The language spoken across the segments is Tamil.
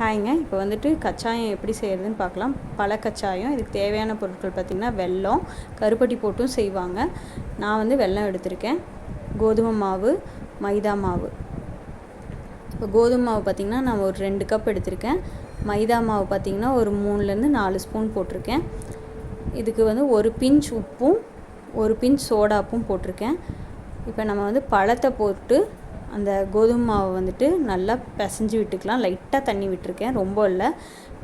ஹாய்ங்க இப்போ வந்துட்டு கச்சாயம் எப்படி செய்கிறதுன்னு பார்க்கலாம். பல கச்சாயம் இதுக்கு தேவையான பொருட்கள் பார்த்திங்கன்னா வெல்லம் கருப்பட்டி போட்டும் செய்வாங்க. நான் வந்து வெல்லம் எடுத்திருக்கேன். கோதுமை மாவு மைதா மாவு. இப்போ கோதுமை மாவு பார்த்திங்கன்னா நான் ஒரு ரெண்டு கப் எடுத்திருக்கேன். மைதா மாவு பார்த்திங்கன்னா ஒரு மூணுலேருந்து நாலு ஸ்பூன் போட்டிருக்கேன். இதுக்கு வந்து ஒரு பிஞ்ச் உப்பும் ஒரு பிஞ்ச் சோடாப்பும் போட்டிருக்கேன். இப்போ நம்ம வந்து பழத்தை போட்டு அந்த கோதுமை மாவை வந்துட்டு நல்லா பிசைஞ்சு விட்டுக்கலாம். லைட்டாக தண்ணி விட்டுருக்கேன். ரொம்ப இல்லை.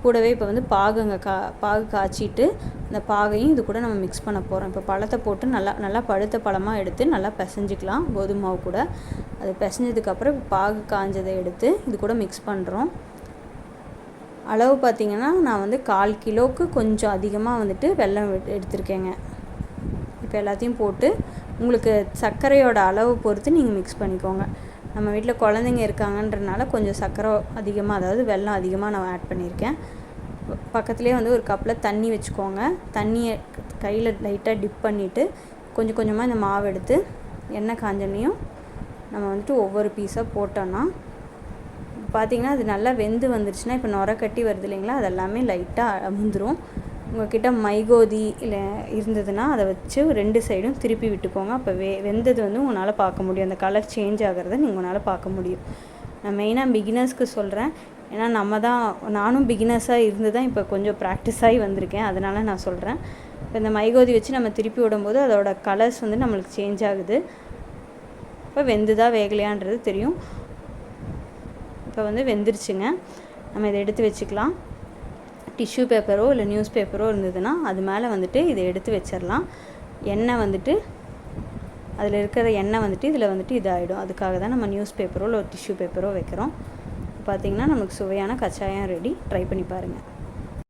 கூடவே இப்போ வந்து பாகுங்க கா பாகு காய்ச்சிட்டு அந்த பாகையும் இது கூட நம்ம மிக்ஸ் பண்ண போகிறோம் இப்போ பழத்தை போட்டு நல்லா நல்லா பழுத்த பழமாக எடுத்து நல்லா பிசைஞ்சிக்கலாம். கோதுமை மாவு கூட. அது பிசைஞ்சதுக்கப்புறம் இப்போ பாகு காஞ்சதை எடுத்து இது கூட மிக்ஸ் பண்ணுறோம் அளவு பார்த்திங்கன்னா நான் வந்து கால் கிலோவுக்கு கொஞ்சம் அதிகமாக வந்துட்டு வெல்லம் எடுத்திருக்கேங்க. இப்போ எல்லாத்தையும் போட்டு உங்களுக்கு சர்க்கரையோட அளவு பொறுத்து நீங்கள் மிக்ஸ் பண்ணிக்கோங்க. நம்ம வீட்டில் குழந்தைங்க இருக்காங்கன்றனால கொஞ்சம் சர்க்கரை அதிகமாக அதாவது வெள்ளம் அதிகமாக நான் ஆட் பண்ணியிருக்கேன். பக்கத்துலேயே வந்து ஒரு கப்பில் தண்ணி வச்சுக்கோங்க. தண்ணியை கையில் லைட்டாக டிப் பண்ணிவிட்டு கொஞ்சம் கொஞ்சமாக இந்த மாவு எடுத்து எண்ணெய் காஞ்சனையும் நம்ம வந்துட்டு ஒவ்வொரு பீஸாக போட்டோன்னா பார்த்திங்கன்னா அது நல்லா வெந்து வந்துருச்சுன்னா இப்போ நுர கட்டி வருது இல்லைங்களா அதெல்லாமே லைட்டாக அமுந்துடும் உங்கள்கிட்ட மைகோதி இல்லை இருந்ததுன்னா அதை வச்சு ரெண்டு சைடும் திருப்பி விட்டுக்கோங்க. அப்போ வெ வெந்தது வந்து உங்களால் பார்க்க முடியும். அந்த கலர் சேஞ்ச் ஆகிறத நீங்கள் உங்களால் பார்க்க முடியும். நான் மெயினாக பிகினர்ஸ்க்கு சொல்கிறேன் ஏன்னா நம்ம தான் நானும் பிகினர்ஸாக இருந்து தான் இப்போ கொஞ்சம் ப்ராக்டிஸ் ஆகி வந்திருக்கேன். அதனால் நான் சொல்கிறேன் இப்போ இந்த மைகோதி வச்சு நம்ம திருப்பி விடும்போது அதோட கலர்ஸ் வந்து நம்மளுக்கு சேஞ்ச் ஆகுது. இப்போ வெந்துதா வேகலையான்றது தெரியும். இப்போ வந்து வெந்துருச்சுங்க. நம்ம இதை எடுத்து வச்சுக்கலாம். டிஷ்யூ பேப்பரோ இல்லை நியூஸ் பேப்பரோ இருந்ததுன்னா அது மேலே வந்துட்டு இதை எடுத்து வச்சிடலாம். எண்ணெய் வந்துட்டு அதில் இருக்கிற எண்ணெய் வந்துட்டு இதில் வந்துட்டு இதாகிடும் அதுக்காக தான் நம்ம நியூஸ் பேப்பரோ இல்லை ஒரு டிஷ்யூ பேப்பரோ வைக்கிறோம். பார்த்திங்கன்னா நமக்கு சுவையான கச்சாயம் ரெடி. ட்ரை பண்ணி பாருங்கள்